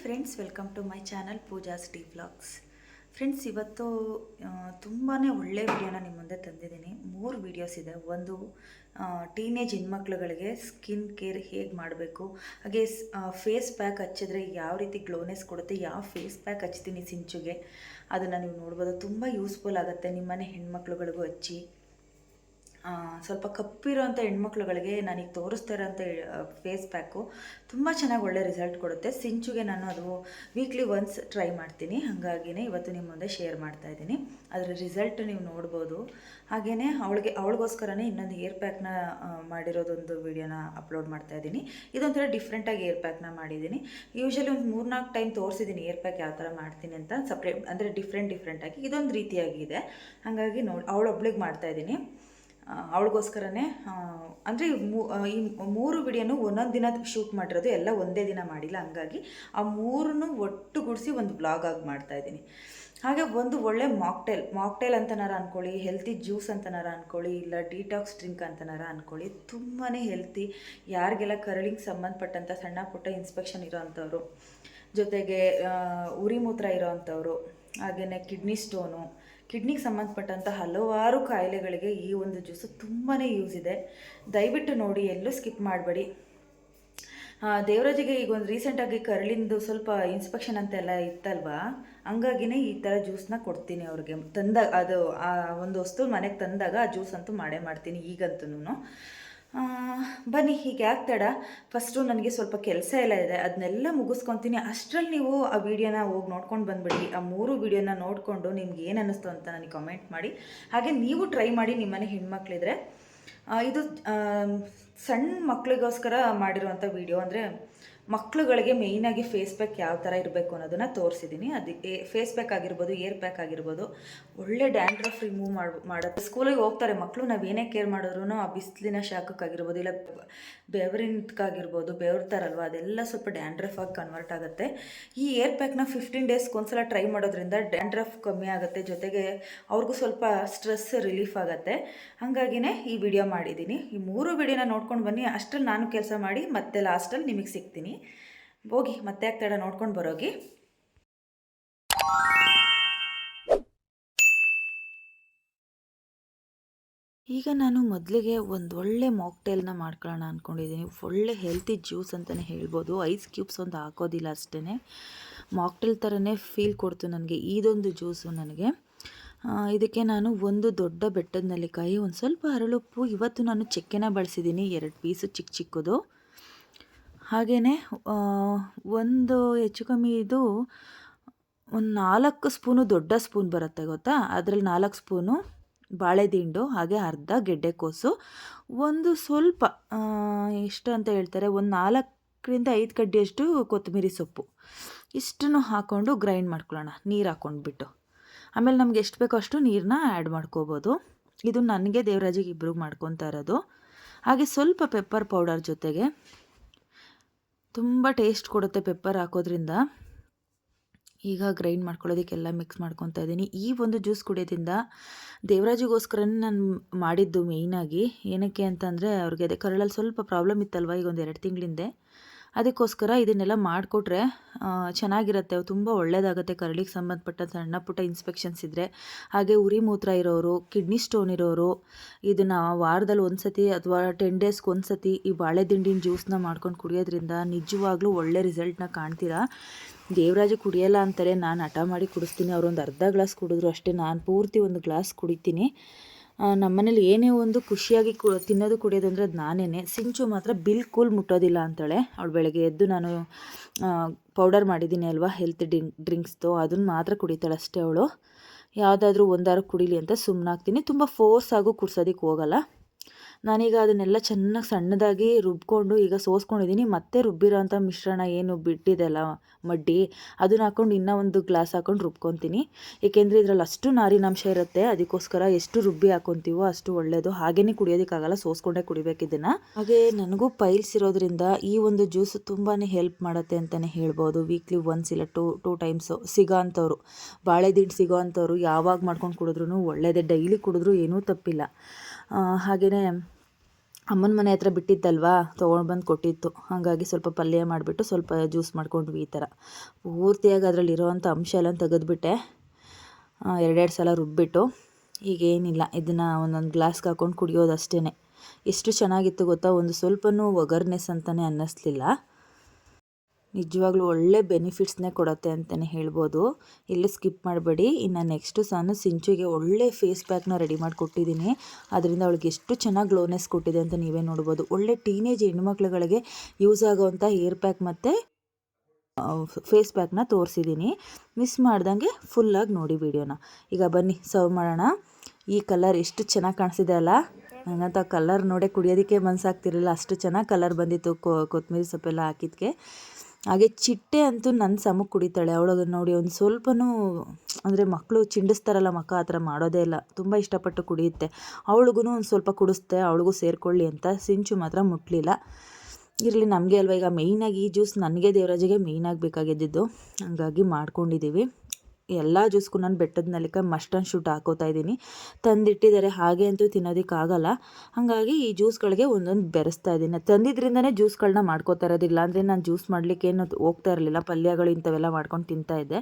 Friends welcome to my channel Pooja's T vlogs friends ಇವತ್ತು ತುಂಬಾ ಒಳ್ಳೆ ವಿಡಿಯೋನ ನಿಮ್ಮ ಮುಂದೆ ತಂದಿದ್ದೀನಿ. ಮೂರು ವಿಡಿಯೋಸ್ ಇದೆ. ಒಂದು ಟೀನೇಜ್ ಹೆಣ್ಮಕ್ಳುಗಳಿಗೆ ಸ್ಕಿನ್ ಕೇರ್ ಹೇಗೆ ಮಾಡಬೇಕು? ಹಾಗೆ ಫೇಸ್ ಪ್ಯಾಕ್ ಹಚ್ಚಿದ್ರೆ ಯಾವ ರೀತಿ ಗ್ಲೋನೆಸ್ ಕೊಡುತ್ತೆ? ಯಾವ ಫೇಸ್ ಪ್ಯಾಕ್ ಹಚ್ತೀನಿ ಸಿಂಚುಗೆ? ಅದನ್ನು ನೀವು ನೋಡ್ಬೋದು. ತುಂಬ ಯೂಸ್ಫುಲ್ ಆಗುತ್ತೆ ನಿಮ್ಮನೆ ಹೆಣ್ಮಕ್ಳುಗಳಿಗೂ ಹಚ್ಚಿ. ಸ್ವಲ್ಪ ಕಪ್ಪಿರೋಂಥ ಹೆಣ್ಮಕ್ಳುಗಳಿಗೆ ನನಗೆ ತೋರಿಸ್ತಾ ಇರೋಂಥ ಫೇಸ್ ಪ್ಯಾಕು ತುಂಬ ಚೆನ್ನಾಗಿ ಒಳ್ಳೆ ರಿಸಲ್ಟ್ ಕೊಡುತ್ತೆ. ಸಿಂಚುಗೆ ನಾನು ಅದು ವೀಕ್ಲಿ ಒನ್ಸ್ ಟ್ರೈ ಮಾಡ್ತೀನಿ. ಹಾಗಾಗಿನೇ ಇವತ್ತು ನಿಮ್ಮ ಮುಂದೆ ಶೇರ್ ಮಾಡ್ತಾ ಇದ್ದೀನಿ. ಅದರ ರಿಸಲ್ಟ್ ನೀವು ನೋಡ್ಬೋದು. ಹಾಗೆಯೇ ಅವಳಿಗೆ, ಅವಳಿಗೋಸ್ಕರನೇ ಇನ್ನೊಂದು ಏರ್ ಪ್ಯಾಕ್ನ ಮಾಡಿರೋದೊಂದು ವಿಡಿಯೋನ ಅಪ್ಲೋಡ್ ಮಾಡ್ತಾ ಇದ್ದೀನಿ. ಇದೊಂಥರ ಡಿಫ್ರೆಂಟಾಗಿ ಏರ್ ಪ್ಯಾಕ್ನ ಮಾಡಿದ್ದೀನಿ. ಯೂಶ್ವಲಿ ಒಂದು ಮೂರ್ನಾಲ್ಕು ಟೈಮ್ ತೋರಿಸಿದ್ದೀನಿ ಏರ್ ಪ್ಯಾಕ್ ಯಾವ ಥರ ಮಾಡ್ತೀನಿ ಅಂತ. ಸಪ್ರೇಟ್ ಅಂದರೆ ಡಿಫ್ರೆಂಟ್ ಡಿಫ್ರೆಂಟಾಗಿ ಇದೊಂದು ರೀತಿಯಾಗಿದೆ ಹಾಗಾಗಿ ನೋಡಿ, ಅವಳೊಬ್ಳಿಗೆ ಮಾಡ್ತಾ ಇದ್ದೀನಿ. ಅವಳಿಗೋಸ್ಕರನೇ ಅಂದರೆ ಈ ಮೂರು ವಿಡಿಯೋನು ಒಂದೊಂದು ದಿನ ಶೂಟ್ ಮಾಡಿರೋದು ಎಲ್ಲ ಒಂದೇ ದಿನ ಮಾಡಿಲ್ಲ, ಹಂಗಾಗಿ ಆ ಮೂರನ್ನು ಒಟ್ಟುಗೂಡಿಸಿ ಒಂದು ಬ್ಲಾಗ್ ಆಗಿ ಮಾಡ್ತಾ ಇದ್ದೀನಿ. ಹಾಗೆ ಒಂದು ಒಳ್ಳೆ ಮಾಕ್ಟೇಲ್ ಮಾಕ್ಟೇಲ್ ಅಂತನಾರ ಅಂದ್ಕೊಳ್ಳಿ ಹೆಲ್ತಿ ಜ್ಯೂಸ್ ಅಂತನಾರ ಅಂದ್ಕೊಳ್ಳಿ ಇಲ್ಲ ಡಿಟಾಕ್ಸ್ ಡ್ರಿಂಕ್ ಅಂತನಾರ ಅಂದ್ಕೊಳ್ಳಿ ತುಂಬಾ ಹೆಲ್ತಿ ಯಾರಿಗೆಲ್ಲ ಕರಳಿಗೆ ಸಂಬಂಧಪಟ್ಟಂಥ ಸಣ್ಣ ಪುಟ್ಟ ಇನ್ಸ್ಪೆಕ್ಷನ್ ಇರೋವಂಥವ್ರು ಜೊತೆಗೆ ಉರಿ ಮೂತ್ರ ಇರೋವಂಥವ್ರು ಹಾಗೆಯೇ ಕಿಡ್ನಿ ಸ್ಟೋನು ಕಿಡ್ನಿಗೆ ಸಂಬಂಧಪಟ್ಟಂಥ ಹಲವಾರು ಕಾಯಿಲೆಗಳಿಗೆ ಈ ಒಂದು ಜ್ಯೂಸು ತುಂಬಾ ಯೂಸ್ ಇದೆ. ದಯವಿಟ್ಟು ನೋಡಿ, ಎಲ್ಲೂ ಸ್ಕಿಪ್ ಮಾಡಬೇಡಿ. ದೇವರಾಜಿಗೆ ಈಗ ಒಂದು ರೀಸೆಂಟಾಗಿ ಕರಳಿಂದು ಸ್ವಲ್ಪ ಇನ್ಸ್ಪೆಕ್ಷನ್ ಅಂತೆಲ್ಲ ಇತ್ತಲ್ವಾ? ಹಂಗಾಗಿನೇ ಈ ಥರ ಜ್ಯೂಸ್ನ ಕೊಡ್ತೀನಿ ಅವ್ರಿಗೆ. ತಂದಾಗ ಅದು, ಆ, ಒಂದು ವಸ್ತು ಮನೆಗೆ ತಂದಾಗ ಆ ಜ್ಯೂಸ್ ಅಂತೂ ಮಾಡೇ ಮಾಡ್ತೀನಿ ಈಗಂತೂ ಬನ್ನಿ, ಹೀಗೆ ಆಗ್ತಾಡ ತಡ ಫಸ್ಟು ನನಗೆ ಸ್ವಲ್ಪ ಕೆಲಸ ಎಲ್ಲ ಇದೆ. ಅದನ್ನೆಲ್ಲ ಮುಗಿಸ್ಕೊತೀನಿ. ಅಷ್ಟರಲ್ಲಿ ನೀವು ಆ ವಿಡಿಯೋನ ಹೋಗಿ ನೋಡ್ಕೊಂಡು ಬಂದ್ಬಿಡಿ. ಆ ಮೂರು ವಿಡಿಯೋನ ನೋಡಿಕೊಂಡು ನಿಮ್ಗೆ ಏನು ಅನ್ನಿಸ್ತು ಅಂತ ನನಗೆ ಕಮೆಂಟ್ ಮಾಡಿ. ಹಾಗೆ ನೀವು ಟ್ರೈ ಮಾಡಿ ನಿಮ್ಮನೆ ಹೆಣ್ಮಕ್ಳಿದ್ರೆ. ಇದು ಸಣ್ಣ ಮಕ್ಕಳಿಗೋಸ್ಕರ ಮಾಡಿರುವಂಥ ವಿಡಿಯೋ ಅಂದರೆ ಮಕ್ಕಳುಗಳಿಗೆ ಮೇಯ್ನಾಗಿ ಫೇಸ್ ಪ್ಯಾಕ್ ಯಾವ ಥರ ಇರಬೇಕು ಅನ್ನೋದನ್ನು ತೋರಿಸಿದ್ದೀನಿ ಅದಕ್ಕೆ ಫೇಸ್ ಪ್ಯಾಕ್ ಆಗಿರ್ಬೋದು ಏರ್ ಪ್ಯಾಕ್ ಆಗಿರ್ಬೋದು. ಒಳ್ಳೆ ಡ್ಯಾಂಡ್ರಫ್ ರಿಮೂವ್ ಮಾಡಿ ಮಾಡೋದು ಸ್ಕೂಲಿಗೆ ಹೋಗ್ತಾರೆ ಮಕ್ಕಳು ನಾವು ಏನೇ ಕೇರ್ ಮಾಡಿದ್ರು ಆ ಬಿಸಿಲಿನ ಶಾಖಕ್ಕಾಗಿರ್ಬೋದು ಇಲ್ಲ ಬೆವರಿನಕ್ಕಾಗಿರ್ಬೋದು ಬೆವರ್ತಾರಲ್ವ, ಅದೆಲ್ಲ ಸ್ವಲ್ಪ ಡ್ಯಾಂಡ್ರಫ್ ಆಗಿ ಕನ್ವರ್ಟ್ ಆಗುತ್ತೆ. ಈ ಏರ್ ಪ್ಯಾಕ್ನ ಫಿಫ್ಟೀನ್ ಡೇಸ್ಗೆ ಒಂದ್ಸಲ ಟ್ರೈ ಮಾಡೋದ್ರಿಂದ ಡ್ಯಾಂಡ್ರಫ್ ಕಮ್ಮಿ ಆಗುತ್ತೆ. ಜೊತೆಗೆ ಅವ್ರಿಗೂ ಸ್ವಲ್ಪ ಸ್ಟ್ರೆಸ್ ರಿಲೀಫ್ ಆಗುತ್ತೆ. ಹಾಗಾಗಿನೇ ಈ ವಿಡಿಯೋ ಮಾಡಿದ್ದೀನಿ ಈ ಮೂರು ವಿಡಿಯೋನ ನೋಡ್ಕೊಂಡು ಬನ್ನಿ. ಅಷ್ಟರಲ್ಲಿ ನಾನು ಕೆಲಸ ಮಾಡಿ, ಮತ್ತೆ ಲಾಸ್ಟಲ್ಲಿ ನಿಮಗೆ ಸಿಗ್ತೀನಿ. ಹೋಗಿ ಮತ್ತೆ ಆಗ್ತಾಡ ತಡ ನೋಡ್ಕೊಂಡು ಬರೋಗಿ? ಈಗ ನಾನು ಮೊದಲಿಗೆ ಒಂದು ಒಳ್ಳೆ ಮಾಕ್ಟೇಲ್ನ ಮಾಡ್ಕೊಳ್ಳೋಣ ಅಂದ್ಕೊಂಡಿದ್ದೀನಿ ಒಳ್ಳೆ ಹೆಲ್ತಿ ಜ್ಯೂಸ್ ಅಂತಲೇ ಹೇಳ್ಬೋದು. ಐಸ್ ಕ್ಯೂಬ್ಸ್ ಒಂದು ಹಾಕೋದಿಲ್ಲ ಅಷ್ಟೇ ಮಾಕ್ಟೇಲ್ ಥರನೇ ಫೀಲ್ ಕೊಡ್ತು ನನಗೆ ಇದೊಂದು ಜ್ಯೂಸು ನನಗೆ. ಇದಕ್ಕೆ ನಾನು ಒಂದು ದೊಡ್ಡ ಬೆಟ್ಟದ ನೆಲ್ಲಿಕಾಯಿ, ಒಂದು ಸ್ವಲ್ಪ ಅರಳುಪ್ಪು. ಇವತ್ತು ನಾನು ಚಕ್ಕೆನ ಬಳಸಿದ್ದೀನಿ ಎರಡು ಪೀಸು ಚಿಕ್ಕ ಚಿಕ್ಕದು. ಹಾಗೆಯೇ ಒಂದು ಹೆಚ್ಚು ಕಮ್ಮಿ ಇದು ಒಂದು ನಾಲ್ಕು ಸ್ಪೂನು ದೊಡ್ಡ ಸ್ಪೂನ್ ಬರುತ್ತೆ ಗೊತ್ತಾ? ಅದರಲ್ಲಿ ನಾಲ್ಕು ಸ್ಪೂನು ಬಾಳೆದಿಂಡು, ಹಾಗೆ ಅರ್ಧ ಗೆಡ್ಡೆಕೋಸು ಒಂದು ಸ್ವಲ್ಪ ಎಷ್ಟು ಅಂತ ಹೇಳ್ತಾರೆ, ಒಂದು ನಾಲ್ಕರಿಂದ ಐದು ಕಡ್ಡಿಯಷ್ಟು ಕೊತ್ತಂಬರಿ ಸೊಪ್ಪು. ಇಷ್ಟನ್ನು ಹಾಕ್ಕೊಂಡು ಗ್ರೈಂಡ್ ಮಾಡ್ಕೊಳ್ಳೋಣ, ನೀರು ಹಾಕ್ಕೊಂಡ್ಬಿಟ್ಟು ಆಮೇಲೆ ನಮ್ಗೆ ಎಷ್ಟು ಬೇಕೋ ಅಷ್ಟು ನೀರನ್ನ ಆ್ಯಡ್ ಮಾಡ್ಕೋಬೋದು. ಇದು ನನಗೆ ದೇವರಾಜಿಗೆ ಇಬ್ಬರಿಗೆ ಮಾಡ್ಕೊತಾ ಇರೋದು. ಹಾಗೆ ಸ್ವಲ್ಪ ಪೆಪ್ಪರ್ ಪೌಡರ್ ಜೊತೆಗೆ ತುಂಬ ಟೇಸ್ಟ್ ಕೊಡುತ್ತೆ ಪೆಪ್ಪರ್ ಹಾಕೋದ್ರಿಂದ. ಈಗ ಗ್ರೈಂಡ್ ಮಾಡ್ಕೊಳ್ಳೋದಕ್ಕೆಲ್ಲ ಮಿಕ್ಸ್ ಮಾಡ್ಕೊತಾ ಇದ್ದೀನಿ. ಈ ಒಂದು ಜ್ಯೂಸ್ ಕುಡಿಯೋದ್ರಿಂದ ದೇವರಾಜಿಗೋಸ್ಕರನೇ ನಾನು ಮಾಡಿದ್ದು ಮೇಯ್ನಾಗಿ ಏನಕ್ಕೆ ಅಂತಂದರೆ ಅವ್ರಿಗೆ ಅದೇ ಕರಳಲ್ಲಿ ಸ್ವಲ್ಪ ಪ್ರಾಬ್ಲಮ್ ಇತ್ತಲ್ವ ಈಗ ಒಂದು ಎರಡು ತಿಂಗಳಿಂದೆ. ಅದಕ್ಕೋಸ್ಕರ ಇದನ್ನೆಲ್ಲ ಮಾಡಿಕೊಟ್ರೆ ಚೆನ್ನಾಗಿರುತ್ತೆ. ತುಂಬ ಒಳ್ಳೆಯದಾಗುತ್ತೆ ಕರಳಿಗೆ ಸಂಬಂಧಪಟ್ಟ ಸಣ್ಣ ಪುಟ್ಟ ಇನ್ಸ್ಪೆಕ್ಷನ್ಸ್ ಇದ್ದರೆ ಹಾಗೆ ಉರಿ ಮೂತ್ರ ಇರೋರು ಕಿಡ್ನಿ ಸ್ಟೋನ್ ಇರೋರು, ಇದನ್ನು ವಾರದಲ್ಲಿ ಒಂದು ಸತಿ ಅಥವಾ ಟೆನ್ ಡೇಸ್ಗೆ ಒಂದು ಸತಿ ಈ ಬಾಳೆದಿಂಡಿನ ಜ್ಯೂಸ್ನ ಮಾಡ್ಕೊಂಡು ಕುಡಿಯೋದ್ರಿಂದ ನಿಜವಾಗ್ಲೂ ಒಳ್ಳೆ ರಿಸಲ್ಟ್ನ ಕಾಣ್ತೀರಾ? ದೇವರಾಜ ಕುಡಿಯಲ್ಲ ಅಂತಾರೆ. ನಾನು ಹಠ ಮಾಡಿ ಕುಡಿಸ್ತೀನಿ. ಅವರೊಂದು ಅರ್ಧ ಗ್ಲಾಸ್ ಕುಡಿದ್ರು ಅಷ್ಟೇ. ನಾನು ಪೂರ್ತಿ ಒಂದು ಗ್ಲಾಸ್ ಕುಡಿತೀನಿ. ನಮ್ಮನೇಲಿ ಏನೇ ಒಂದು ಖುಷಿಯಾಗಿ ಕು, ತಿನ್ನೋದು ಕುಡಿಯೋದು ಅಂದರೆ ಅದು ನಾನೇ ಸಿಂಚು ಮಾತ್ರ ಬಿಲ್ಕುಲ್ ಮುಟ್ಟೋದಿಲ್ಲ ಅಂತಾಳೆ. ಅವಳು ಬೆಳಗ್ಗೆ ಎದ್ದು ನಾನು ಪೌಡರ್ ಮಾಡಿದ್ದೀನಿ ಅಲ್ವಾ ಹೆಲ್ತ್ ಡ್ರಿಂಕ್ ಡ್ರಿಂಕ್ಸ್ದು ಅದನ್ನು ಮಾತ್ರ ಕುಡಿತಾಳೆ ಅಷ್ಟೇ ಅವಳು. ಯಾವುದಾದ್ರೂ ಒಂದಾರು ಕುಡೀಲಿ ಅಂತ ಸುಮ್ಮನಾಗ್ತೀನಿ ತುಂಬ ಫೋರ್ಸ್ ಆಗೂ ಕುಡ್ಸೋದಕ್ಕೆ ಹೋಗಲ್ಲ. ನಾನೀಗ ಅದನ್ನೆಲ್ಲ ಚೆನ್ನಾಗಿ ಸಣ್ಣದಾಗಿ ರುಬ್ಕೊಂಡು ಈಗ ಸೋಸ್ಕೊಂಡಿದ್ದೀನಿ ಮತ್ತೆ ರುಬ್ಬಿರೋ ಅಂಥ ಮಿಶ್ರಣ ಏನು ಬಿಟ್ಟಿದೆಲ್ಲ ಮಡ್ಡಿ, ಅದನ್ನ ಹಾಕ್ಕೊಂಡು ಇನ್ನೂ ಒಂದು ಗ್ಲಾಸ್ ಹಾಕ್ಕೊಂಡು ರುಬ್ಕೊತೀನಿ. ಏಕೆಂದರೆ ಇದರಲ್ಲಿ ಅಷ್ಟು ನಾರಿನಾಂಶ ಇರುತ್ತೆ, ಅದಕ್ಕೋಸ್ಕರ ಎಷ್ಟು ರುಬ್ಬಿ ಹಾಕ್ಕೊತೀವೋ ಅಷ್ಟು ಒಳ್ಳೆಯದು ಹಾಗೇ ಕುಡಿಯೋದಕ್ಕಾಗಲ್ಲ, ಸೋಸ್ಕೊಂಡೇ ಕುಡಿಬೇಕು ಇದನ್ನು. ಹಾಗೆ ನನಗೂ ಪೈಲ್ಸ್ ಇರೋದ್ರಿಂದ ಈ ಒಂದು ಜ್ಯೂಸ್ ತುಂಬಾ ಹೆಲ್ಪ್ ಮಾಡುತ್ತೆ ಅಂತಲೇ ಹೇಳ್ಬೋದು. ವೀಕ್ಲಿ ಒನ್ಸ್ ಇಲ್ಲ ಟೂ ಟೂ ಟೈಮ್ಸು ಸಿಗೋ ಅಂಥವ್ರು. ಬಾಳೆದಿಂಡು ಸಿಗೋ ಅಂಥವ್ರು ಯಾವಾಗ ಮಾಡ್ಕೊಂಡು ಕುಡಿದ್ರೂ ಒಳ್ಳೆಯದೇ ಡೈಲಿ ಕುಡಿದ್ರೂ ಏನೂ ತಪ್ಪಿಲ್ಲ. ಹಾಗೆಯೇ ಅಮ್ಮನ ಮನೆ ಹತ್ರ ಬಿಟ್ಟಿದ್ದಲ್ವಾ? ತೊಗೊಂಡು ಬಂದು ಕೊಟ್ಟಿತ್ತು. ಹಾಗಾಗಿ ಸ್ವಲ್ಪ ಪಲ್ಯ ಮಾಡಿಬಿಟ್ಟು ಸ್ವಲ್ಪ ಜ್ಯೂಸ್ ಮಾಡ್ಕೊಂಡ್ವಿ ಈ ಥರ ಪೂರ್ತಿಯಾಗಿ ಅದರಲ್ಲಿ ಇರೋವಂಥ ಅಂಶ ಎಲ್ಲ ತೆಗೆದುಬಿಟ್ಟೆ. ಎರಡೆರಡು ಸಲ ರುಬ್ಬಿಟ್ಟು. ಈಗೇನಿಲ್ಲ. ಇದನ್ನು ಒಂದೊಂದು ಗ್ಲಾಸ್ಗೆ ಹಾಕ್ಕೊಂಡು ಕುಡಿಯೋದು ಅಷ್ಟೇ ಎಷ್ಟು ಚೆನ್ನಾಗಿತ್ತು ಗೊತ್ತಾ? ಒಂದು ಸ್ವಲ್ಪನೂ ಒಗರ್ನೆಸ್ ಅಂತಲೇ ಅನ್ನಿಸ್ಲಿಲ್ಲ. ನಿಜವಾಗ್ಲೂ ಒಳ್ಳೆ ಬೆನಿಫಿಟ್ಸ್ನೇ ಕೊಡುತ್ತೆ ಅಂತಲೇ ಹೇಳ್ಬೋದು. ಇಲ್ಲಿ ಸ್ಕಿಪ್ ಮಾಡಬೇಡಿ. ಇನ್ನು ನೆಕ್ಸ್ಟು ಸಾನು ಸಿಂಚುಗೆ ಒಳ್ಳೆ ಫೇಸ್ ಪ್ಯಾಕ್ನ ರೆಡಿ ಮಾಡಿ ಕೊಟ್ಟಿದ್ದೀನಿ. ಅದರಿಂದ ಅವಳಿಗೆ ಎಷ್ಟು ಚೆನ್ನಾಗಿ ಗ್ಲೋನೆಸ್ ಕೊಟ್ಟಿದೆ ಅಂತ ನೀವೇ ನೋಡ್ಬೋದು. ಒಳ್ಳೆ ಟೀನೇಜ್ ಹೆಣ್ಮಕ್ಳುಗಳಿಗೆ ಯೂಸ್ ಆಗೋವಂಥ ಹೇರ್ ಪ್ಯಾಕ್ ಮತ್ತು ಫೇಸ್ ಪ್ಯಾಕ್ನ ತೋರಿಸಿದ್ದೀನಿ. ಮಿಸ್ ಮಾಡ್ದಂಗೆ ಫುಲ್ಲಾಗಿ ನೋಡಿ ವಿಡಿಯೋನ. ಈಗ ಬನ್ನಿ ಸರ್ವ್ ಮಾಡೋಣ. ಈ ಕಲರ್ ಎಷ್ಟು ಚೆನ್ನಾಗಿ ಕಾಣಿಸಿದೆ ಅಲ್ಲ? ನನಗಂತ ಕಲರ್ ನೋಡೇ ಕುಡಿಯೋದಕ್ಕೆ ಮನಸ್ಸಾಗ್ತಿರಲಿಲ್ಲ ಅಷ್ಟು ಚೆನ್ನಾಗಿ ಕಲರ್ ಬಂದಿತ್ತು ಕೊತ್ತಂಬರಿ ಸೊಪ್ಪೆಲ್ಲ ಹಾಕಿದ್ಕೆ. ಹಾಗೆ ಚಿಟ್ಟೆ ಅಂತೂ ನನ್ನ ಸಮಕ್ಕೆ ಕುಡಿತಾಳೆ. ಅವಳಗ ನೋಡಿ ಒಂದು ಸ್ವಲ್ಪನೂ ಅಂದರೆ ಮಕ್ಕಳು ಚಿಂಡಿಸ್ತಾರಲ್ಲ ಮಕ್ಕ ಆ ಥರ ಮಾಡೋದೇ ಇಲ್ಲ. ತುಂಬ ಇಷ್ಟಪಟ್ಟು ಕುಡಿಯುತ್ತೆ. ಅವಳಿಗೂ ಒಂದು ಸ್ವಲ್ಪ ಕುಡಿಸ್ತೆ, ಅವಳಿಗೂ ಸೇರಿಕೊಳ್ಳಿ ಅಂತ ಸಿಂಚು ಮಾತ್ರ ಮುಟ್ಟಲಿಲ್ಲ ಇರಲಿ, ನಮಗೆ ಅಲ್ವಾ? ಈಗ ಮೇಯ್ನಾಗಿ ಈ ಜ್ಯೂಸ್ ನನಗೆ ದೇವರಾಜಿಗೆ ಮೇಯ್ನಾಗಿ ಬೇಕಾಗಿದ್ದಿದ್ದು. ಹಂಗಾಗಿ ಮಾಡ್ಕೊಂಡಿದ್ದೀವಿ ಎಲ್ಲ ಜ್ಯೂಸ್ಗೂ ನಾನು ಬೆಟ್ಟದ ನೆಲಕ್ಕೆ ಮಸ್ಟ್ ಆ್ಯಂಡ್ ಶೂಟ್ ಹಾಕೋತಾ ಇದ್ದೀನಿ. ತಂದಿಟ್ಟಿದ್ದಾರೆ, ಹಾಗೆ ಅಂತೂ ತಿನ್ನೋದಕ್ಕಾಗಲ್ಲ ಹಾಗಾಗಿ ಈ ಜ್ಯೂಸ್ಗಳಿಗೆ ಒಂದೊಂದು ಬೆರೆಸ್ತಾ ಇದ್ದೀನಿ. ತಂದಿದ್ರಿಂದನೇ ಜ್ಯೂಸ್ಗಳನ್ನ ಮಾಡ್ಕೋತಾ ಇರೋದಿಲ್ಲ. ಅಂದರೆ ನಾನು ಜ್ಯೂಸ್ ಮಾಡಲಿಕ್ಕೆ ಏನು ಹೋಗ್ತಾ ಇರಲಿಲ್ಲ. ಪಲ್ಯಗಳು ಇಂಥವೆಲ್ಲ ಮಾಡ್ಕೊಂಡು ತಿಂತಾ ಇದ್ದೆ.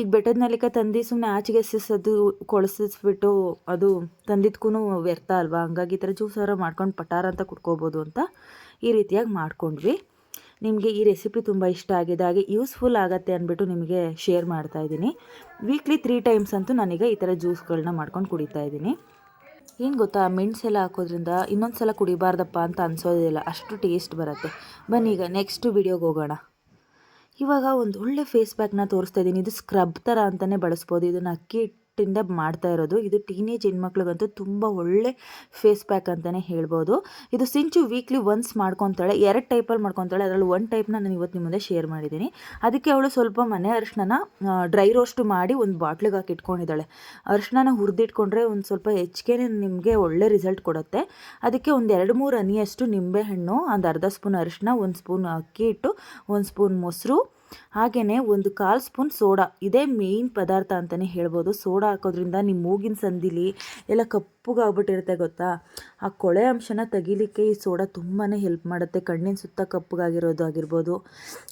ಈಗ ಬೆಟ್ಟದ ನೆಲಕ್ಕೆ ತಂದು ಸುಮ್ಮನೆ ಆಚೆಗೆ ಎಸೆಸೋದು, ಕೊಳಸಿಸ್ಬಿಟ್ಟು ಅದು ತಂದಿದ್ಕೂ ವ್ಯರ್ಥ ಅಲ್ವಾ? ಹಂಗಾಗಿ ಈ ಥರ ಜ್ಯೂಸಾರ ಮಾಡ್ಕೊಂಡು ಪಟಾರ ಅಂತ ಕುಟ್ಕೋಬೋದು ಅಂತ ಈ ರೀತಿಯಾಗಿ ಮಾಡ್ಕೊಂಡ್ವಿ. ನಿಮಗೆ ಈ ರೆಸಿಪಿ ತುಂಬ ಇಷ್ಟ ಆಗಿದೆ, ಹಾಗೆ ಯೂಸ್ಫುಲ್ ಆಗುತ್ತೆ ಅಂದ್ಬಿಟ್ಟು ನಿಮಗೆ ಶೇರ್ ಮಾಡ್ತಾ ಇದ್ದೀನಿ. ವೀಕ್ಲಿ ತ್ರೀ ಟೈಮ್ಸ್ ಅಂತೂ ನಾನೀಗ ಈ ಥರ ಜ್ಯೂಸ್ಗಳನ್ನ ಮಾಡ್ಕೊಂಡು ಕುಡಿತಾ ಇದ್ದೀನಿ. ಏನು ಗೊತ್ತಾ ಮೆಣಸೆಲ್ಲ ಹಾಕೋದ್ರಿಂದ ಇನ್ನೊಂದು ಸಲ ಕುಡಿಬಾರ್ದಪ್ಪ ಅಂತ ಅನ್ಸೋದಿಲ್ಲ, ಅಷ್ಟು ಟೇಸ್ಟ್ ಬರುತ್ತೆ. ಬನ್ನಿ ಈಗ ನೆಕ್ಸ್ಟ್ ವಿಡಿಯೋಗೆ ಹೋಗೋಣ. ಇವಾಗ ಒಂದು ಒಳ್ಳೆ ಫೇಸ್ ಪ್ಯಾಕ್ನ ತೋರಿಸ್ತಾ ಇದ್ದೀನಿ. ಇದು ಸ್ಕ್ರಬ್ ಥರ ಅಂತಲೇ ಬಳಸ್ಬೋದು. ಇದನ್ನು ಅಕ್ಕಿ ಹಿಟ್ಟಿಂದ ಮಾಡ್ತಾ ಇರೋದು ಇದು ಟೀನೇಜ್ ಹೆಣ್ಮಕ್ಳಿಗಂತೂ ತುಂಬ ಒಳ್ಳೆ ಫೇಸ್ ಪ್ಯಾಕ್ ಅಂತಲೇ ಹೇಳ್ಬೋದು ಇದು ಸಿಂಚು ವೀಕ್ಲಿ ಒನ್ಸ್ ಮಾಡ್ಕೊತಾಳೆ ಎರಡು ಟೈಪಲ್ಲಿ ಮಾಡ್ಕೊತಾಳೆ ಅದರಲ್ಲಿ ಒಂದು ಟೈಪ್ನ ನಾನು ಇವತ್ತು ನಿಮ್ಮ ಮುಂದೆ ಶೇರ್ ಮಾಡಿದ್ದೀನಿ ಅದಕ್ಕೆ ಅವಳು ಸ್ವಲ್ಪ ಮನೆ ಅರಿಶಿನ ಡ್ರೈ ರೋಸ್ಟ್ ಮಾಡಿ ಒಂದು ಬಾಟ್ಲಿಗೆ ಹಾಕಿ ಇಟ್ಕೊಂಡಿದ್ದಾಳೆ ಅರಿಶಿನ ಹುರಿದಿಟ್ಕೊಂಡ್ರೆ ಒಂದು ಸ್ವಲ್ಪ ಹೆಚ್ಚಿಗೆ ನಿಮಗೆ ಒಳ್ಳೆ ರಿಸಲ್ಟ್ ಕೊಡುತ್ತೆ ಅದಕ್ಕೆ ಒಂದು ಎರಡು ಮೂರು ಹನಿಯಷ್ಟು ನಿಂಬೆಹಣ್ಣು ಒಂದು ಅರ್ಧ ಸ್ಪೂನ್ ಅರಿಶಿನ ಒಂದು ಸ್ಪೂನ್ ಅಕ್ಕಿ ಇಟ್ಟು ಒಂದು ಸ್ಪೂನ್ ಮೊಸರು ಹಾಗೆಯೇ ಒಂದು ಕಾಲು ಸ್ಪೂನ್ ಸೋಡಾ, ಇದೇ ಮೇಯ್ನ್ ಪದಾರ್ಥ ಅಂತಲೇ ಹೇಳ್ಬೋದು. ಸೋಡಾ ಹಾಕೋದ್ರಿಂದ ನಿಮ್ಮ ಮೂಗಿನ ಸಂದಿಲಿ ಎಲ್ಲ ಕಪ್ಪಗಾಗ್ಬಿಟ್ಟಿರುತ್ತೆ ಗೊತ್ತಾ? ಆ ಕೊಳೆ ಅಂಶನ ತೆಗಿಲಿಕ್ಕೆ ಈ ಸೋಡಾ ತುಂಬಾ ಹೆಲ್ಪ್ ಮಾಡುತ್ತೆ. ಕಣ್ಣಿನ ಸುತ್ತ ಕಪ್ಪಗಾಗಿರೋದು ಆಗಿರ್ಬೋದು.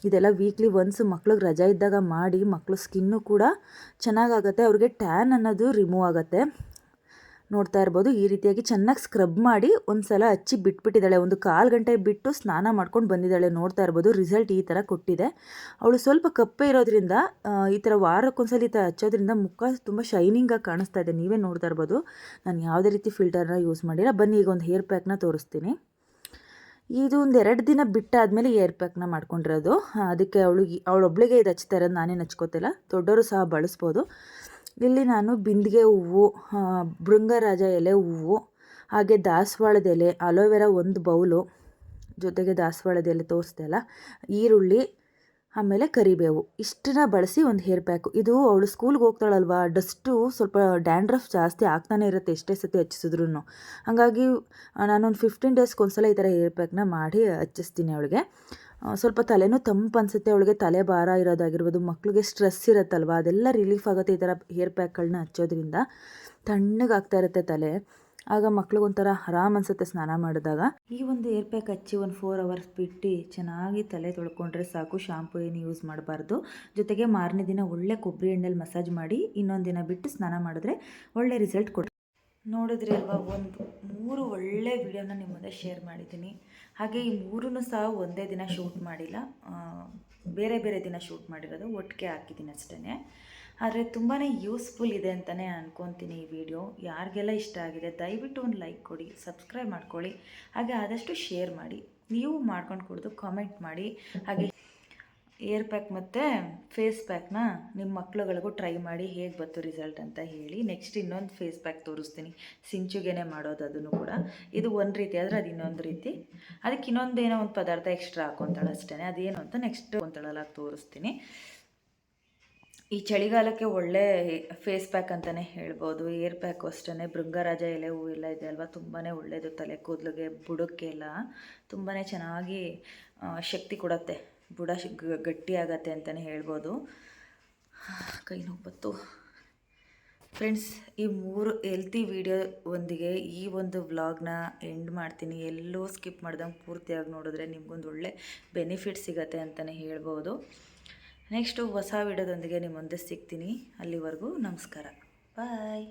ಇದೆಲ್ಲ ವೀಕ್ಲಿ ಒನ್ಸ್ ಮಕ್ಳಿಗೆ ರಜಾ ಇದ್ದಾಗ ಮಾಡಿ ಮಕ್ಕಳು ಸ್ಕಿನ್ನು ಕೂಡ ಚೆನ್ನಾಗಾಗತ್ತೆ. ಅವ್ರಿಗೆ ಟ್ಯಾನ್ ಅನ್ನೋದು ರಿಮೂವ್ ಆಗುತ್ತೆ. ನೋಡ್ತಾ ಇರ್ಬೋದು. ಈ ರೀತಿಯಾಗಿ ಚೆನ್ನಾಗಿ ಸ್ಕ್ರಬ್ ಮಾಡಿ ಒಂದು ಸಲ ಹಚ್ಚಿ ಬಿಟ್ಬಿಟ್ಟಿದ್ದಾಳೆ. ಒಂದು ಕಾಲು ಗಂಟೆ ಬಿಟ್ಟು ಸ್ನಾನ ಮಾಡ್ಕೊಂಡು ಬಂದಿದ್ದಾಳೆ ನೋಡ್ತಾ ಇರ್ಬೋದು. ರಿಸಲ್ಟ್ ಈ ಥರ ಕೊಟ್ಟಿದೆ. ಅವಳು ಸ್ವಲ್ಪ ಕಪ್ಪೆ ಇರೋದ್ರಿಂದ ಈ ಥರ ವಾರಕ್ಕೊಂದ್ಸಲ ಈ ಥರ ಹಚ್ಚೋದ್ರಿಂದ ಮುಖ ತುಂಬ ಶೈನಿಂಗಾಗಿ ಕಾಣಿಸ್ತಾ ಇದೆ. ನೀವೇ ನೋಡ್ತಾ ಇರ್ಬೋದು. ನಾನು ಯಾವುದೇ ರೀತಿ ಫಿಲ್ಟರ್ನ ಯೂಸ್ ಮಾಡಿಲ್ಲ. ಬನ್ನಿ, ಈಗ ಒಂದು ಹೇರ್ ಪ್ಯಾಕ್ನ ತೋರಿಸ್ತೀನಿ. ಇದು ಒಂದು ಎರಡು ದಿನ ಬಿಟ್ಟಾದಮೇಲೆ ಏರ್ ಪ್ಯಾಕ್ನ ಮಾಡ್ಕೊಂಡಿರೋದು. ಅದಕ್ಕೆ ಅವಳಿಗೆ, ಅವಳೊಬ್ಳಿಗೆ ಇದು ಹಚ್ತಾ ಇರೋದು. ನಾನೇನು ಹಚ್ಕೋತಿಲ್ಲ ದೊಡ್ಡವರು ಸಹ ಬಳಸ್ಬೋದು. ಇಲ್ಲಿ ನಾನು ಬಿಂದಿಗೆ ಹೂವು ಭೃಂಗರಾಜ ಎಲೆ ಹೂವು, ಹಾಗೆ ದಾಸವಾಳದ ಎಲೆ ಅಲೋವೆರಾ ಒಂದು ಬೌಲು ಜೊತೆಗೆ ದಾಸವಾಳದ ಎಲೆ ತೋರಿಸ್ದೆ ಅಲ್ಲ, ಈರುಳ್ಳಿ, ಆಮೇಲೆ ಕರಿಬೇವು. ಇಷ್ಟನ್ನ ಬಳಸಿ ಒಂದು ಹೇರ್ ಪ್ಯಾಕು. ಇದು ಅವಳು ಸ್ಕೂಲ್ಗೆ ಹೋಗ್ತಾಳಲ್ವಾ, ಡಸ್ಟು ಸ್ವಲ್ಪ ಡ್ಯಾಂಡ್ರಫ್ ಜಾಸ್ತಿ ಆಗ್ತಾನೆ ಇರುತ್ತೆ ಎಷ್ಟೇ ಸತಿ ಹಚ್ಚಿಸಿದ್ರು ಹಾಗಾಗಿ ನಾನೊಂದು ಫಿಫ್ಟೀನ್ ಡೇಸ್ಗೆ ಒಂದ್ಸಲ ಈ ಥರ ಹೇರ್ ಪ್ಯಾಕ್ನ ಮಾಡಿ ಹಚ್ಚಿಸ್ತೀನಿ ಅವಳಿಗೆ. ಸ್ವಲ್ಪ ತಲೆನೂ ತಂಪು ಅನಿಸುತ್ತೆ, ಅವಳಿಗೆ ತಲೆ ಭಾರ ಇರೋದಾಗಿರ್ಬೋದು ಮಕ್ಕಳಿಗೆ ಸ್ಟ್ರೆಸ್ ಇರುತ್ತಲ್ವ? ಅದೆಲ್ಲ ರಿಲೀಫ್ ಆಗುತ್ತೆ ಈ ಥರ ಹೇರ್ ಪ್ಯಾಕ್ಗಳನ್ನ ಹಚ್ಚೋದ್ರಿಂದ. ತಣ್ಣಗಾಗ್ತಾ ಇರುತ್ತೆ ತಲೆ. ಆಗ ಮಕ್ಳಿಗೊಂಥರ ಆರಾಮ್ ಅನಿಸುತ್ತೆ ಸ್ನಾನ ಮಾಡಿದಾಗ. ಈ ಒಂದು ಏರ್ ಪ್ಯಾಕ್ ಹಚ್ಚಿ ಒಂದು ಫೋರ್ ಅವರ್ಸ್ ಬಿಟ್ಟು ಚೆನ್ನಾಗಿ ತಲೆ ತೊಳ್ಕೊಂಡ್ರೆ ಸಾಕು ಶಾಂಪು ಏನು ಯೂಸ್ ಮಾಡಬಾರ್ದು. ಜೊತೆಗೆ ಮಾರನೇ ದಿನ ಒಳ್ಳೆ ಕೊಬ್ಬರಿ ಎಣ್ಣೆಲಿ ಮಸಾಜ್ ಮಾಡಿ ಇನ್ನೊಂದು ದಿನ ಬಿಟ್ಟು ಸ್ನಾನ ಮಾಡಿದ್ರೆ ಒಳ್ಳೆ ರಿಸಲ್ಟ್ ಕೊಡ್ತೀವಿ ನೋಡಿದ್ರಿ ಅಲ್ವಾ, ಒಂದು ಮೂರು ಒಳ್ಳೆ ವಿಡಿಯೋನ ನಿಮ್ಮ ಮುಂದೆ ಶೇರ್ ಮಾಡಿದ್ದೀನಿ. ಹಾಗೆ ಈ ಮೂರೂ ಸಹ ಒಂದೇ ದಿನ ಶೂಟ್ ಮಾಡಿಲ್ಲ. ಬೇರೆ ಬೇರೆ ದಿನ ಶೂಟ್ ಮಾಡಿರೋದು, ಒಟ್ಟಿಗೆ ಹಾಕಿದ್ದೀನಿ ಅಷ್ಟೇ ಆದರೆ ತುಂಬಾ ಯೂಸ್ಫುಲ್ ಇದೆ ಅಂತಲೇ ಅನ್ಕೊತೀನಿ ಈ ವಿಡಿಯೋ ಯಾರಿಗೆಲ್ಲ ಇಷ್ಟ ಆಗಿದೆ, ದಯವಿಟ್ಟು ಒಂದು ಲೈಕ್ ಕೊಡಿ ಸಬ್ಸ್ಕ್ರೈಬ್ ಮಾಡ್ಕೊಳ್ಳಿ. ಹಾಗೆ ಆದಷ್ಟು ಶೇರ್ ಮಾಡಿ. ನೀವು ಮಾಡ್ಕೊಂಡು ಕೊಡೋದು ಕಾಮೆಂಟ್ ಮಾಡಿ. ಹಾಗೆ ಏರ್ ಪ್ಯಾಕ್ ಮತ್ತು ಫೇಸ್ ಪ್ಯಾಕ್ನ ನಿಮ್ಮ ಮಕ್ಳುಗಳಿಗೂ ಟ್ರೈ ಮಾಡಿ ಹೇಗೆ ಬಂತು ರಿಸಲ್ಟ್ ಅಂತ ಹೇಳಿ ನೆಕ್ಸ್ಟ್ ಇನ್ನೊಂದು ಫೇಸ್ ಪ್ಯಾಕ್ ತೋರಿಸ್ತೀನಿ. ಸಿಂಚುಗೆನೆ ಮಾಡೋದು ಅದನ್ನು ಕೂಡ. ಇದು ಒಂದು ರೀತಿ ಆದರೆ ಅದು ಇನ್ನೊಂದು ರೀತಿ. ಅದಕ್ಕೆ ಇನ್ನೊಂದು ಏನೋ ಒಂದು ಪದಾರ್ಥ ಎಕ್ಸ್ಟ್ರಾ ಹಾಕೊತಾಳೆ ಅಷ್ಟೇ ಅದೇನು ಅಂತ ನೆಕ್ಸ್ಟ್ ಒಂತಳಲ್ಲ ತೋರಿಸ್ತೀನಿ. ಈ ಚಳಿಗಾಲಕ್ಕೆ ಒಳ್ಳೆ ಫೇಸ್ ಪ್ಯಾಕ್ ಅಂತಲೇ ಹೇಳ್ಬೋದು. ಏರ್ ಪ್ಯಾಕ್ ಅಷ್ಟೇ ಭೃಂಗರಾಜ ಎಲೆ ಹೂ ಎಲ್ಲ ಇದೆ ಅಲ್ವಾ? ತುಂಬಾ ಒಳ್ಳೆಯದು ತಲೆ ಕೂದಲಿಗೆ ಬುಡಕ್ಕೆಲ್ಲ ತುಂಬಾ ಚೆನ್ನಾಗಿ ಶಕ್ತಿ ಕೊಡುತ್ತೆ. ಬುಡ ಗಟ್ಟಿ ಆಗತ್ತೆ ಅಂತಲೇ ಹೇಳ್ಬೋದು. ಕೈ ನೋವು ಫ್ರೆಂಡ್ಸ್, ಈ ಮೂರು ಹೆಲ್ತಿ ವೀಡಿಯೋ ಒಂದಿಗೆ ಈ ಒಂದು ವ್ಲಾಗ್ನ ಎಂಡ್ ಮಾಡ್ತೀನಿ. ಎಲ್ಲೂ ಸ್ಕಿಪ್ ಮಾಡ್ದಂಗೆ ಪೂರ್ತಿಯಾಗಿ ನೋಡಿದ್ರೆ ನಿಮ್ಗೊಂದು ಒಳ್ಳೆ ಬೆನಿಫಿಟ್ ಸಿಗತ್ತೆ ಅಂತಲೇ ಹೇಳ್ಬೋದು. ನೆಕ್ಸ್ಟು ಹೊಸ ವೀಡಿಯೋದೊಂದಿಗೆ ನಿಮ್ಮ ಮುಂದೆ ಸಿಗ್ತೀನಿ. ಅಲ್ಲಿವರೆಗೂ ನಮಸ್ಕಾರ. ಬಾಯ್.